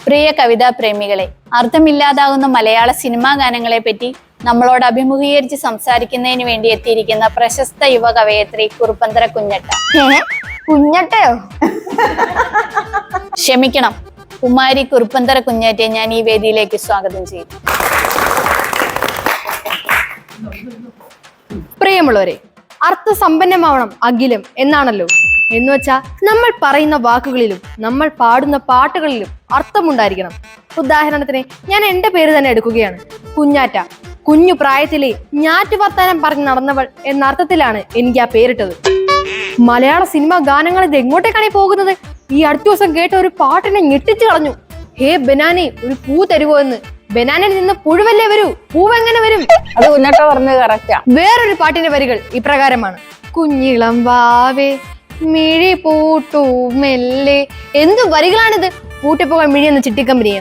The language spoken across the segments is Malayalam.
പ്രിയ കവിതാ പ്രേമികളെ അർത്ഥമില്ലാതാകുന്ന മലയാള സിനിമാ ഗാനങ്ങളെ പറ്റി നമ്മളോട് അഭിമുഖീകരിച്ച് സംസാരിക്കുന്നതിന് വേണ്ടി എത്തിയിരിക്കുന്ന പ്രശസ്ത യുവ കവയത്രി കുറുപ്പന്തര കുഞ്ഞട്ട? കുഞ്ഞട്ടയോ? ക്ഷമിക്കണം കുമാരി കുറുപ്പന്തര കുഞ്ഞേറ്റെ ഞാൻ ഈ വേദിയിലേക്ക് സ്വാഗതം ചെയ്തു പ്രിയമുള്ളവരെ അർത്ഥസമ്പന്നമാവണം അഖിലം എന്നാണല്ലോ? എന്ന് വെച്ചാൽ നമ്മൾ പറയുന്ന വാക്കുകളിലും നമ്മൾ പാടുന്ന പാട്ടുകളിലും അർത്ഥമുണ്ടായിരിക്കണം. ഉദാഹരണത്തിന് ഞാൻ എന്റെ പേര് തന്നെ എടുക്കുകയാണ്. കുഞ്ഞാറ്റ. കുഞ്ഞു പ്രായത്തിലെ ഞാറ്റു വർത്താനം പറഞ്ഞ് നടന്നവൾ എന്ന അർത്ഥത്തിലാണ് എനിക്ക് ആ പേരിട്ടത്. മലയാള സിനിമ ഗാനങ്ങൾ ഇത് എങ്ങോട്ടേക്കാണ് പോകുന്നത്? ഈ അടുത്ത ദിവസം കേട്ട ഒരു പാട്ടിനെ ഞെട്ടിച്ചു കളഞ്ഞു. ഹേ ബനാനെ ഒരു പൂ തരുവോ എന്ന്. ബനാനിൽ നിന്ന് പുഴുവല്ലേ വരൂ? പൂവെങ്ങനെ വരും? അത് പറഞ്ഞത് കറക്റ്റാ വേറൊരു പാട്ടിന്റെ വരികൾ ഇപ്രകാരമാണ്. കുഞ്ഞിളം വാവേ മിഴി പൂട്ടു മെല്ലെ. എന്തു വരികളാണിത്? പൂട്ടിപ്പോകാൻ മിഴി എന്ന ചിട്ടിക്കമ്പനിയ.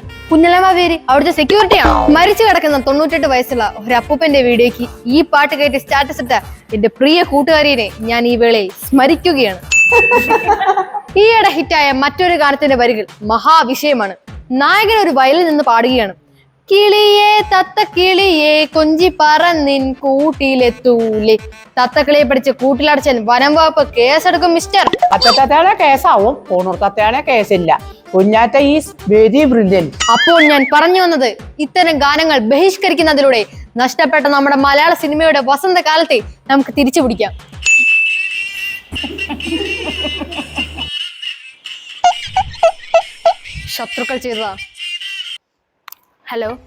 പേര് അവിടുത്തെ സെക്യൂരിറ്റിയാണ് മരിച്ചു കിടക്കുന്ന തൊണ്ണൂറ്റെട്ട് വയസ്സുള്ള ഒരു അപ്പൂപ്പന്റെ വീഡിയോക്ക് ഈ പാട്ട് കേട്ട് സ്റ്റാറ്റസ് ഇട്ട എന്റെ പ്രിയ കൂട്ടുകാരിയെ ഞാൻ ഈ വേളയിൽ സ്മരിക്കുകയാണ്. ഈയിടെ ഹിറ്റായ മറ്റൊരു ഗാനത്തിന്റെ വരികൾ മഹാവിഷയമാണ്. നായകൻ ഒരു വയലിൽ നിന്ന് പാടുകയാണ്. കിളിയെ തത്ത കിളിയെ കൊഞ്ചി പറന്നിൻ തത്ത തത്തക്കിളിയെ പഠിച്ച് കൂട്ടിലടച്ചൻ വനം വകുപ്പ് കേസെടുക്കും മിസ്റ്റർ അത്തത്തത്തേടെ കേസാവും. പൂണൂർത്തത്തേടെ കേസില്ല. കുഞ്ഞാറ്റ ഈസ് വെരി ബ്രില്യൻ അപ്പോൾ ഞാൻ പറഞ്ഞു വന്നത് ഇത്തരം ഗാനങ്ങൾ ബഹിഷ്കരിക്കുന്നതിലൂടെ നഷ്ടപ്പെട്ട നമ്മുടെ മലയാള സിനിമയുടെ വസന്തകാലത്തെ നമുക്ക് തിരിച്ചു പിടിക്കാം. ശത്രുക്കൾ ചെയ്തതാ. Hello.